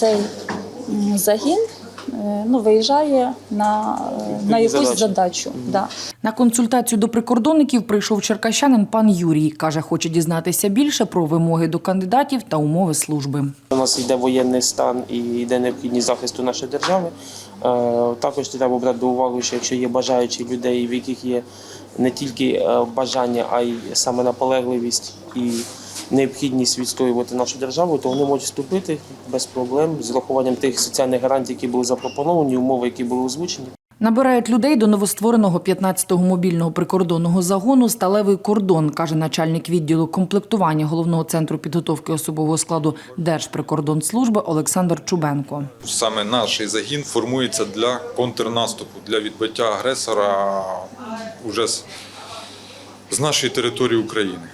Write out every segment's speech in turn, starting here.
цей загін е, ну, виїжджає на, е, на якусь задачі. задачу. Да. На консультацію до прикордонників прийшов черкащанин пан Юрій. Каже, хоче дізнатися більше про вимоги до кандидатів та умови служби. У нас йде воєнний стан і йде необхідність захисту нашої держави. Е, Також треба брати до уваги, що якщо є бажаючі людей, в яких є не тільки бажання, а й саме наполегливість і необхідність відстоювати нашу державу, то вони можуть вступити без проблем з урахуванням тих соціальних гарантій, які були запропоновані, умови, які були озвучені. Набирають людей до новоствореного 15-го мобільного прикордонного загону «Сталевий кордон», каже начальник відділу комплектування головного центру підготовки особового складу Держприкордонслужби Олександр Чубенко. Саме наш загін формується для контрнаступу, для відбиття агресора уже з, з нашої території України.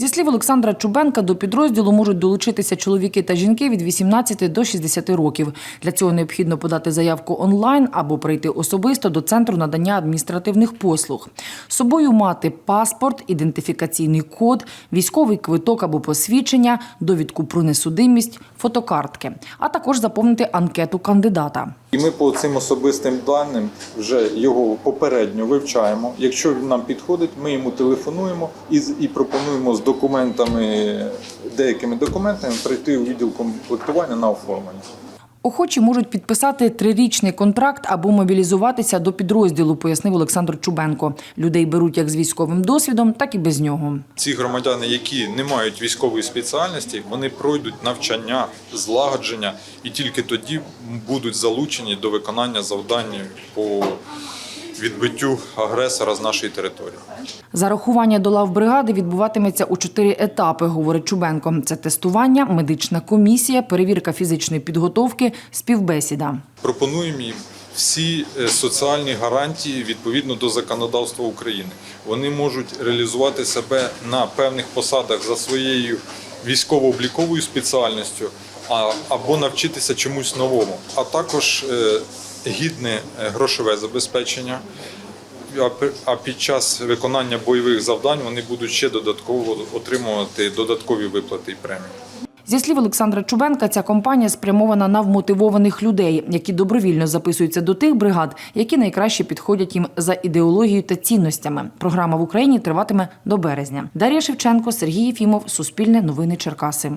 Зі слів Олександра Чубенка, до підрозділу можуть долучитися чоловіки та жінки від 18 до 60 років. Для цього необхідно подати заявку онлайн або прийти особисто до центру надання адміністративних послуг. З собою мати паспорт, ідентифікаційний код, військовий квиток або посвідчення, довідку про несудимість, фотокартки, а також заповнити анкету кандидата. Ми по цим особистим даним вже його попередньо вивчаємо. Якщо він нам підходить, ми йому телефонуємо і, і пропонуємо з документами, деякими документами прийти у відділ комплектування на оформлення. Охочі можуть підписати трирічний контракт або мобілізуватися до підрозділу, пояснив Олександр Чубенко. Людей беруть як з військовим досвідом, так і без нього. Ці громадяни, які не мають військової спеціальності, вони пройдуть навчання, злагодження і тільки тоді будуть залучені до виконання завдань по відбиттю агресора з нашої території. Зарахування до лав бригади відбуватиметься у чотири етапи, говорить Чубенко. Це тестування, медична комісія, перевірка фізичної підготовки, співбесіда. Пропонуємо їм всі е, соціальні гарантії відповідно до законодавства України. Вони можуть реалізувати себе на певних посадах за своєю військово-обліковою спеціальністю а- або навчитися чомусь новому, а також е, гідне е, грошове забезпечення. А А під час виконання бойових завдань вони будуть ще додатково отримувати додаткові виплати і премії. Зі слів Олександра Чубенка, ця компанія спрямована на вмотивованих людей, які добровільно записуються до тих бригад, які найкраще підходять їм за ідеологією та цінностями. Програма в Україні триватиме до березня. Дар'я Шевченко, Сергій Єфімов, Суспільне новини Черкаси.